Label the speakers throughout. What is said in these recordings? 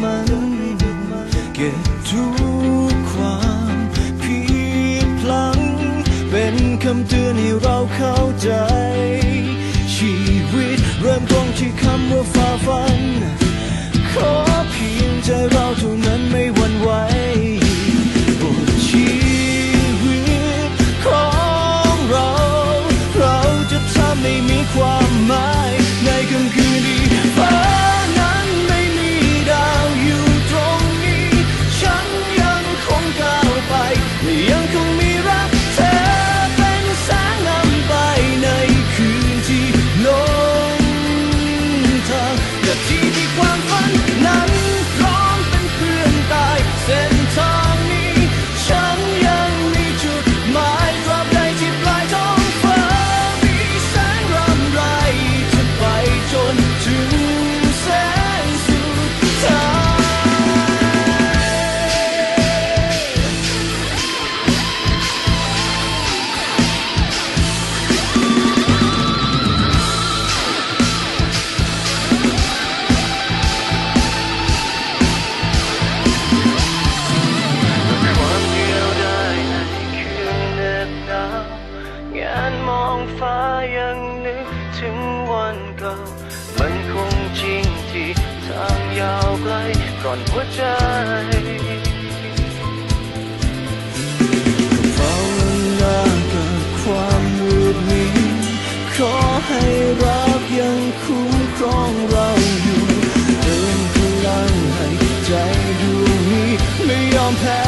Speaker 1: มัน เก็บทุกความผิดพลัง เป็นคำเตือนให้เราเข้าใจ ชีวิตเริ่มต้นที่คำว่า นหัวใจก็เฝ้าหน้ากับความมืดมิดขอให้รักยังคุ้มครองเราอยู่เติมพลังให้ใจดวงนี้ไม่ยอมแพ้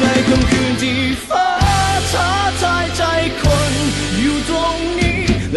Speaker 1: ในค่ำคืนที่ฟ้า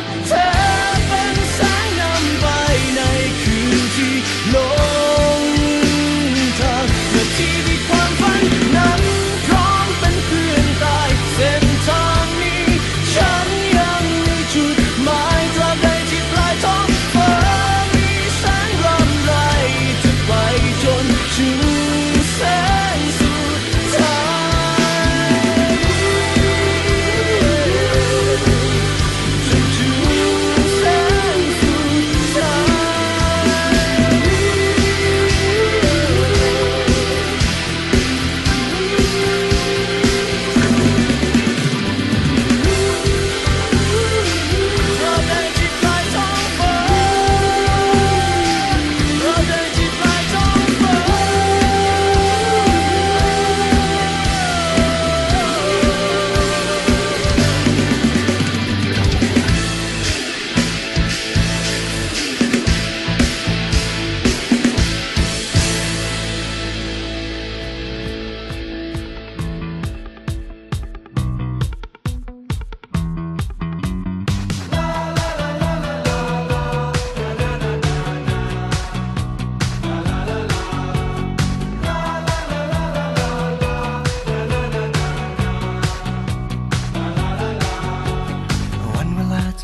Speaker 1: ก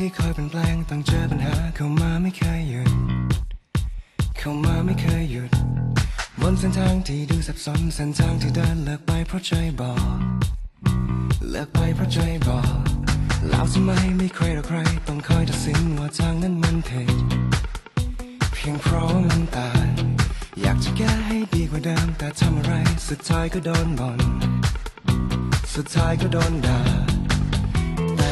Speaker 1: ที่คอยเปลี่ยนแปลง
Speaker 2: ต้องเจอปัญหาเข้ามาไม่เคยหยุด เข้ามาไม่เคยหยุด บนเส้นทางที่ดูสับสนเส้นทางที่เดินเลิกไปเพราะใจบอกเลิกไปเพราะใจบอกแลาวทำไมไม่ใครหรอใคร ต้องคอยตัดสินว่าทางนั้นมันผิดเพียงเพราะว่ามันตายอยากจะแก้ให้ดีกว่าเดิมแต่ทำอะไร สุดท้ายก็โดนบ่นสุดท้ายก็โดนด่า